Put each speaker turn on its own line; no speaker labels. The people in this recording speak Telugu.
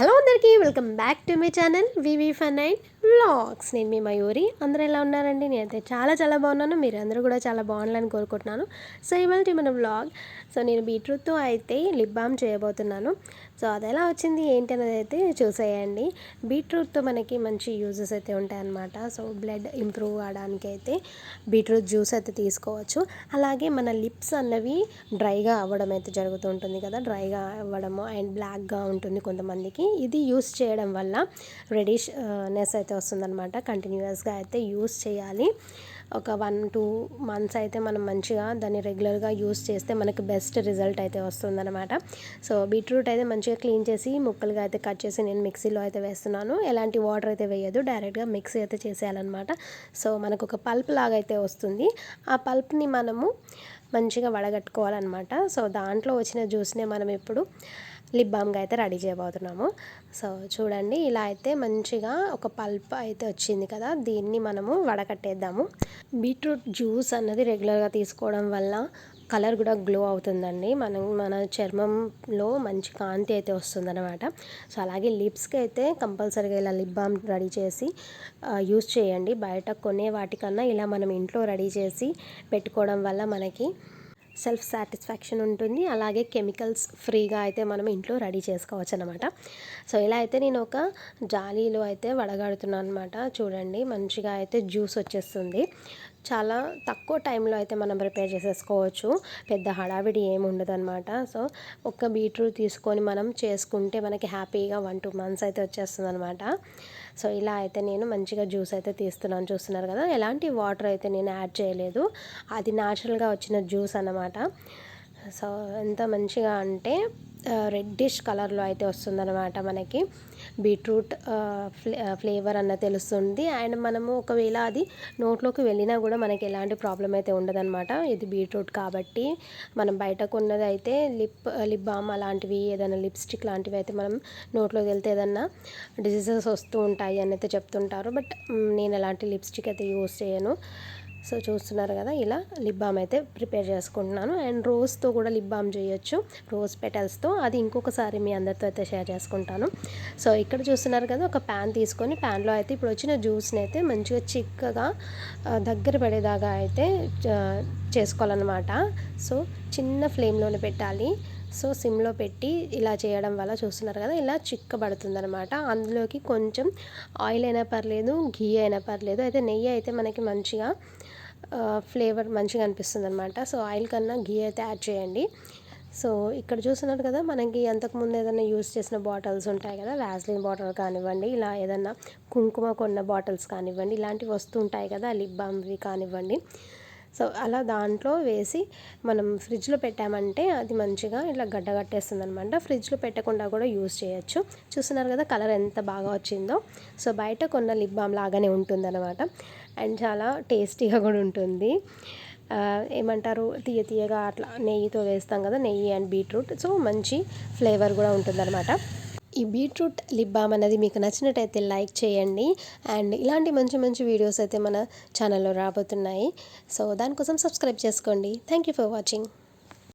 హలో అందరికీ welcome back to my channel V V fun and vlogs నేను మీ మయూరి. అందరూ ఎలా ఉన్నారండి? నేనైతే చాలా చాలా బాగున్నాను. మీరు అందరూ కూడా చాలా బాగుండాలని కోరుకుంటున్నాను. సో ఇవాళ మన వ్లాగ్. సో నేను బీట్రూట్తో అయితే లిప్ బామ్ చేయబోతున్నాను. సో అది ఎలా వచ్చింది? ఏంటి అనేది అయితే చూసేయండి. బీట్రూట్తో మనకి మంచి యూజెస్ అయితే ఉంటాయన్నమాట. సో బ్లడ్ ఇంప్రూవ్ అవడానికి అయితే బీట్రూట్ జ్యూస్ అయితే తీసుకోవచ్చు. అలాగే మన లిప్స్ అన్నవి డ్రైగా అవ్వడం అయితే జరుగుతూ ఉంటుంది కదా. డ్రైగా అవ్వడము అండ్ బ్లాక్గా ఉంటుంది కొంతమందికి. ఇది యూస్ చేయడం వల్ల రెడిష్నెస్ అయితే వస్తుందన్నమాట. కంటిన్యూస్గా అయితే యూస్ చేయాలి. ఒక వన్ టూ మంత్స్ అయితే మనం మంచిగా దాన్ని రెగ్యులర్గా యూస్ చేస్తే మనకు బెస్ట్ రిజల్ట్ అయితే వస్తుందన్నమాట. సో బీట్రూట్ అయితే మంచిగా క్లీన్ చేసి ముక్కలుగా అయితే కట్ చేసి నేను మిక్సీలో అయితే వేస్తున్నాను. ఎలాంటి వాటర్ అయితే వేయదు డైరెక్ట్గా మిక్సీ అయితే చేసేయాలన్నమాట. సో మనకు ఒక పల్ప్ లాగా అయితే వస్తుంది. ఆ పల్ప్ని మనము మంచిగా వడగట్టుకోవాలన్నమాట. సో దాంట్లో వచ్చిన జ్యూస్నే మనం ఇప్పుడు లిప్ బామ్గా అయితే రెడీ చేయబోతున్నాము. సో చూడండి ఇలా అయితే మంచిగా ఒక పల్ప్ అయితే వచ్చింది కదా దీన్ని మనము వడకట్టేద్దాము. బీట్రూట్ జ్యూస్ అన్నది రెగ్యులర్గా తీసుకోవడం వల్ల కలర్ కూడా గ్లో అవుతుందండి. మనం మన చర్మంలో మంచి కాంతి అయితే వస్తుందన్నమాట. సో అలాగే లిప్స్కి అయితే కంపల్సరీగా ఇలా లిప్ బామ్ రెడీ చేసి యూస్ చేయండి. బయట కొనే వాటికన్నా ఇలా మనం ఇంట్లో రెడీ చేసి పెట్టుకోవడం వల్ల మనకి సెల్ఫ్ సాటిస్ఫాక్షన్ ఉంటుంది. అలాగే కెమికల్స్ ఫ్రీగా అయితే మనం ఇంట్లో రెడీ చేసుకోవచ్చు అనమాట సో ఇలా అయితే నేను ఒక జాలీలో అయితే వడగడుతున్నాను అనమాట చూడండి మంచిగా అయితే జ్యూస్ వచ్చేస్తుంది. చాలా తక్కువ టైంలో అయితే మనం ప్రిపేర్ చేసేసుకోవచ్చు. పెద్ద హడావిడి ఏమి ఉండదు అనమాట సో ఒక్క బీట్రూట్ తీసుకొని మనం చేసుకుంటే మనకి హ్యాపీగా వన్ టూ మంత్స్ అయితే వచ్చేస్తుంది అనమాట సో ఇలా అయితే నేను మంచిగా జ్యూస్ అయితే తీస్తున్నాను. చూస్తున్నారు కదా ఎలాంటి వాటర్ అయితే నేను యాడ్ చేయలేదు. అది న్యాచురల్గా వచ్చిన జ్యూస్ అన్నమాట. సో ఎంత మంచిగా అంటే రెడ్డిష్ కలర్లో అయితే వస్తుందన్నమాట మనకి. బీట్రూట్ ఫ్లేవర్ అన్న తెలుస్తుంది. అండ్ మనము ఒకవేళ అది నోట్లోకి వెళ్ళినా కూడా మనకి ఎలాంటి ప్రాబ్లం అయితే ఉండదన్నమాట. ఇది బీట్రూట్ కాబట్టి మనం బయట కొన్నది అయితే లిప్ లిప్ బామ్ అలాంటివి ఏదైనా లిప్స్టిక్ లాంటివి అయితే మనం నోట్లోకి వెళ్తే ఏదన్నా డిజీజెస్ వస్తూ ఉంటాయి అని అయితే చెప్తుంటారు. బట్ నేను ఎలాంటి లిప్స్టిక్ అయితే యూస్ చేయను. సో చూస్తున్నారు కదా ఇలా లిప్ బామ్ అయితే ప్రిపేర్ చేసుకుంటున్నాను. అండ్ రోజ్తో కూడా లిప్ బామ్ చేయొచ్చు రోజ్ పెటల్స్తో అది ఇంకొకసారి మీ అందరితో అయితే షేర్ చేసుకుంటాను. సో ఇక్కడ చూస్తున్నారు కదా ఒక ప్యాన్ తీసుకొని ప్యాన్లో అయితే ఇప్పుడు వచ్చిన జ్యూస్ని అయితే మంచిగా చిక్కగా దగ్గర పడేదాకా అయితే చేసుకోవాలన్నమాట. సో చిన్న ఫ్లేమ్లోనే పెట్టాలి. సో సిమ్లో పెట్టి ఇలా చేయడం వల్ల చూస్తున్నారు కదా ఇలా చిక్కబడుతుంది అనమాట అందులోకి కొంచెం ఆయిల్ అయినా పర్లేదు ఘీ అయినా పర్లేదు. అయితే నెయ్యి అయితే మనకి మంచిగా ఫ్లేవర్ మంచిగా అనిపిస్తుంది అనమాట సో ఆయిల్ కన్నా ఘీ అయితే యాడ్ చేయండి. సో ఇక్కడ చూస్తున్నారు కదా మనకి అంతకుముందు ఏదైనా యూస్ చేసిన బాటిల్స్ ఉంటాయి కదా వ్యాస్లిన్ బాటిల్ కానివ్వండి ఇలా ఏదన్నా కుంకుమ కొన్న బాటిల్స్ కానివ్వండి ఇలాంటివి వస్తుంటాయి కదా లిప్ బామ్వి కానివ్వండి. సో అలా దాంట్లో వేసి మనం ఫ్రిడ్జ్లో పెట్టామంటే అది మంచిగా ఇలా గడ్డగట్టేస్తుంది అనమాట ఫ్రిడ్జ్లో పెట్టకుండా కూడా యూస్ చేయొచ్చు. చూస్తున్నారు కదా కలర్ ఎంత బాగా వచ్చిందో. సో బయట కొన్న లిప్ బామ్ లాగానే ఉంటుందన్నమాట. అండ్ చాలా టేస్టీగా కూడా ఉంటుంది. ఏమంటారు? తీయ తీయగా అట్లా నెయ్యితో వేస్తాం కదా నెయ్యి అండ్ బీట్రూట్. సో మంచి ఫ్లేవర్ కూడా ఉంటుందన్నమాట. ఈ బీట్రూట్ లిప్ బామ్ అనేది మీకు నచ్చినట్టయితే లైక్ చేయండి. అండ్ ఇలాంటి మంచి మంచి వీడియోస్ అయితే మన ఛానల్లో రాబోతున్నాయి. సో దానికోసం సబ్స్క్రైబ్ చేసుకోండి. Thank you for watching.